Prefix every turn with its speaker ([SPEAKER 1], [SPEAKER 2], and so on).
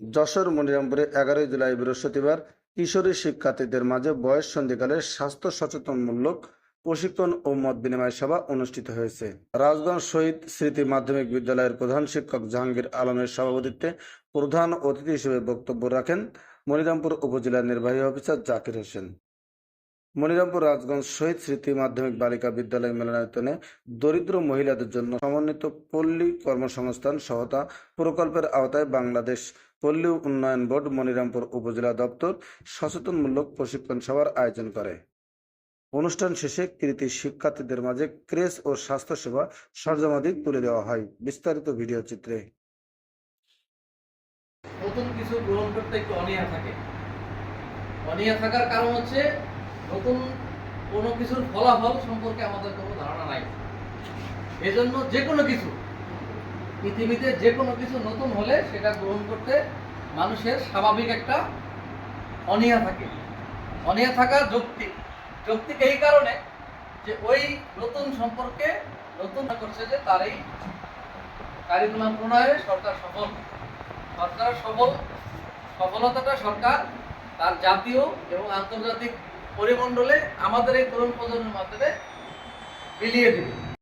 [SPEAKER 1] যশোর মনিরামপুরে এগারোই জুলাই বৃহস্পতিবার কিশোরী শিক্ষার্থীদের মাঝে বয়স সন্ধিকালে স্বাস্থ্য সচেতনমূলক প্রশিক্ষণ ও মত বিনিময় সভা অনুষ্ঠিত হয়েছে। রাজগঞ্জ শহীদ স্মৃতি মাধ্যমিক বিদ্যালয়ের প্রধান শিক্ষক জাহাঙ্গীর আলমের সভাপতিত্বে প্রধান অতিথি হিসেবে বক্তব্য রাখেন মনিরামপুর উপজেলার নির্বাহী অফিসার জাকির হোসেন। মনিরামপুর রাজগঞ্জ শহীদ স্মৃতি মাধ্যমিক বালিকা বিদ্যালয় মিলনায়তনে দরিদ্র মহিলাদের জন্য সমন্বিত পল্লী কর্মসংস্থান সহায়তা প্রকল্পের আওতায় বাংলাদেশ পল্লী উন্নয়ন বোর্ড মনিরামপুর উপজেলা দপ্তর সচেতনমূলক প্রশিক্ষণ সভার আয়োজন করে। অনুষ্ঠান শেষে কৃতি শিক্ষার্থীদের মাঝে ক্রেস ও স্বাস্থ্যসেবা সরঞ্জামাদি তুলে দেওয়া হয়। বিস্তারিত ভিডিও চিত্রে।
[SPEAKER 2] নতুন কিছু গ্রহণ করতে একটু অনীহা থাকে। অনীহা থাকার কারণ হচ্ছে নতুন কোনো কিছুর ফলাফল সম্পর্কে আমাদের কোনো ধারণা নাই। এজন্য যে কোনো কিছু, পৃথিবীতে যে কোনো কিছু নতুন হলে সেটা গ্রহণ করতে মানুষের স্বাভাবিক একটা অনীহা থাকে। অনীহা থাকা যৌক্তিক। যৌক্তিক এই কারণে যে ওই নতুন সম্পর্কে নতুন করছে যে তার এই কারিকুলাম প্রণয়নে সরকার সফল। সরকার সফল। সফলতাটা সরকার তার জাতীয় এবং আন্তর্জাতিক পরিমণ্ডলে আমাদের এই তরুণ প্রজন্মের মাধ্যমে বিলিয়ে দেবে।